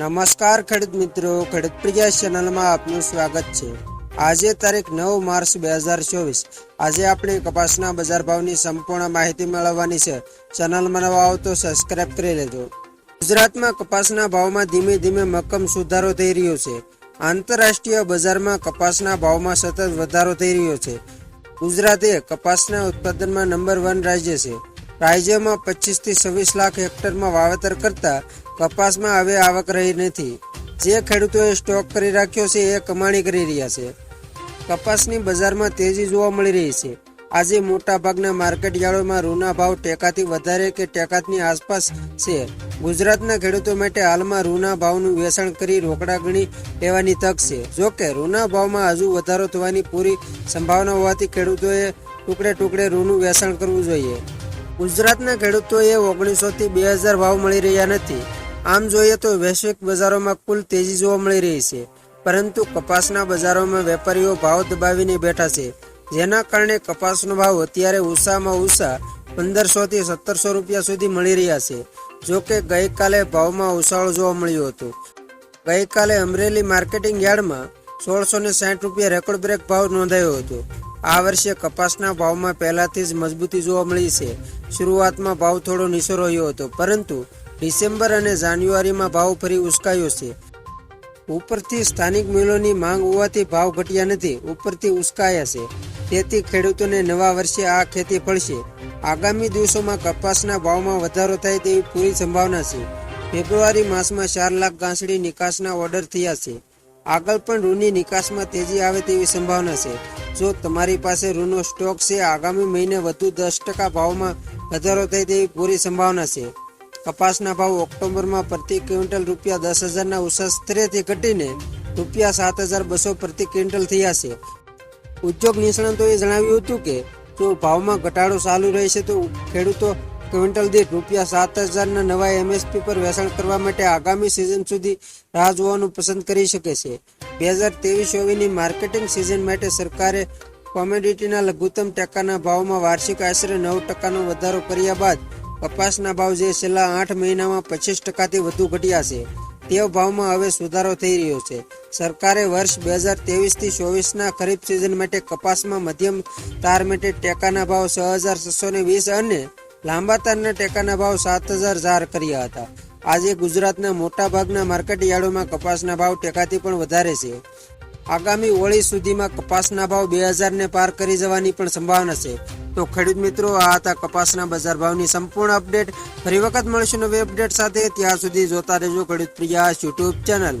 નમસ્કાર ખેડૂત મિત્રો, ખેડૂત પ્રિયા ચેનલમાં આપનું સ્વાગત છે. આજે તારીખ નવ માર્ચ બે હજાર ચોવીસ. આજે આપણે કપાસના બજાર ભાવની સંપૂર્ણ માહિતી મેળવવાની છે. ચેનલમાં નવા આવો તો સબસ્ક્રાઇબ કરી લેજો. ગુજરાતમાં કપાસના ભાવમાં ધીમે ધીમે મક્કમ સુધારો થઈ રહ્યો છે. આંતરરાષ્ટ્રીય બજારમાં કપાસના ભાવમાં સતત વધારો થઈ રહ્યો છે. ગુજરાત કપાસના ઉત્પાદનમાં નંબર વન રાજ્ય છે. રાજ્યમાં પચીસથી છવ્વીસ લાખ હેક્ટરમાં વાવેતર કરતા કપાસમાં હવે આવક રહી નથી. જે ખેડૂતોએ સ્ટોક કરી રાખ્યો છે એ કમાણી કરી રહ્યા છે. કપાસની બજારમાં તેજી જોવા મળી રહી છે. આજે મોટા ભાગના માર્કેટ યાર્ડોમાં રૂના ભાવ ટેકાથી વધારે કે ટેકાની આસપાસ છે. ગુજરાતના ખેડૂતો માટે હાલમાં રૂના ભાવનું વેચાણ કરી રોકડા ગણી લેવાની તક છે. જોકે રૂના ભાવમાં હજુ વધારો થવાની પૂરી સંભાવના હોવાથી ખેડૂતોએ ટુકડે ટુકડે રૂનું વેચાણ કરવું જોઈએ. ગુજરાતના ખેડૂતોએ ઓગણીસો થી બે હજાર ભાવ મળી રહ્યા નથી. આમ જોઈએ તો વૈશ્વિક બજારોમાં કુલ તેજી જોવા મળી રહી છે. પરંતુ કપાસના બજારોમાં વેપારીઓ ભાવ દબાવીને બેઠા છે. જેના કારણે કપાસનો ભાવ અત્યારે ઉષામાં ઉષા પંદરસો થી સત્તરસો રૂપિયા સુધી મળી રહ્યા છે. જો કે ગઈકાલે ભાવમાં ઉછાળો જોવા મળ્યો હતો. ગઈકાલે અમરેલી માર્કેટિંગ યાર્ડમાં સોળસો ને સાઠ રૂપિયા રેકોર્ડ બ્રેક ભાવ નોંધાયો હતો. આ વર્ષે કપાસના ભાવમાં પહેલાથી જ મજબૂતી જોવા મળી છે. શરૂઆતમાં ભાવ થોડો નીચો રહ્યો હતો, પરંતુ ડિસેમ્બર અને જાન્યુઆરીમાં ભાવ ફરી ઉચકાયો છે. ઉપરથી સ્થાનિક મિલોની માંગ હોવાથી ભાવ ઘટ્યા નથી, ઉપરથી ઉચકાયા છે. તેથી ખેડૂતોને નવા વર્ષે આ ખેતી ફળશે. આગામી દિવસોમાં કપાસના ભાવમાં વધારો થાય તેવી પૂરી સંભાવના છે. ફેબ્રુઆરી માસમાં ચાર લાખ ગાંસડી નિકાસના ઓર્ડર થયા છે. આગળ પણ રૂની નિકાસમાં તેજી આવે તેવી સંભાવના છે. જો તમારી પાસે રૂનો સ્ટોક છે, આગામી મહિને વધુ દસ ટકા ભાવમાં વધારો થાય તેવી પૂરી સંભાવના છે. કપાસના ભાવ ઓક્ટોબરમાં પ્રતિ ક્વિન્ટલ રૂપિયા દસ હજારના ઉષા સ્તરેથી ઘટીને રૂપિયા સાત હજાર બસો પ્રતિ ક્વિન્ટલ થયા છે. ઉદ્યોગ નિષ્ણાતોએ જણાવ્યું હતું કે, જો ભાવમાં ઘટાડો ચાલુ રહેશે તો ખેડૂતો ક્વિન્ટલ દીઠ રૂપિયા સાત હજારના નવા એમએસપી પર વેચાણ કરવા માટે આગામી સિઝન સુધી રાહ જોવાનું પસંદ કરી શકે છે. બે હજાર ત્રેવીસ ચોવીસની માર્કેટિંગ સિઝન માટે સરકારે કોમોડિટીના લઘુત્તમ ટેકાના ભાવમાં વાર્ષિક આશરે નવ ટકાનો વધારો કર્યા બાદ કપાસના ભાવ જે છેલ્લા આઠ મહિનામાં પચીસ ટકાથી વધુ ઘટ્યા છે. તે ભાવમાં હવે સુધારો થઈ રહ્યો છે. સરકારે વર્ષ બે હજાર ત્રેવીસથી ચોવીસના ખરીફ સિઝન માટે કપાસમાં મધ્યમ તાર માટે ટેકાના ભાવ છ હજાર છસો વીસ અને લાંબા તારના ટેકાના ભાવ સાત હજાર ઝાર કર્યા હતા. આજે ગુજરાતના મોટા ભાગના માર્કેટ યાર્ડોમાં કપાસના ભાવ ટેકાથી પણ વધારે છે. આગામી હોળી સુધીમાં કપાસના ભાવ બે હજારને પાર કરી જવાની પણ સંભાવના છે. તો ખેડૂત મિત્રો, આ હતા કપાસના બજાર ભાવની સંપૂર્ણ અપડેટ. ફરી વખત મળશું નવી અપડેટ સાથે. ત્યાં સુધી જોતા રહેજો ખેડૂત પ્રિયા યુટ્યુબ ચેનલ.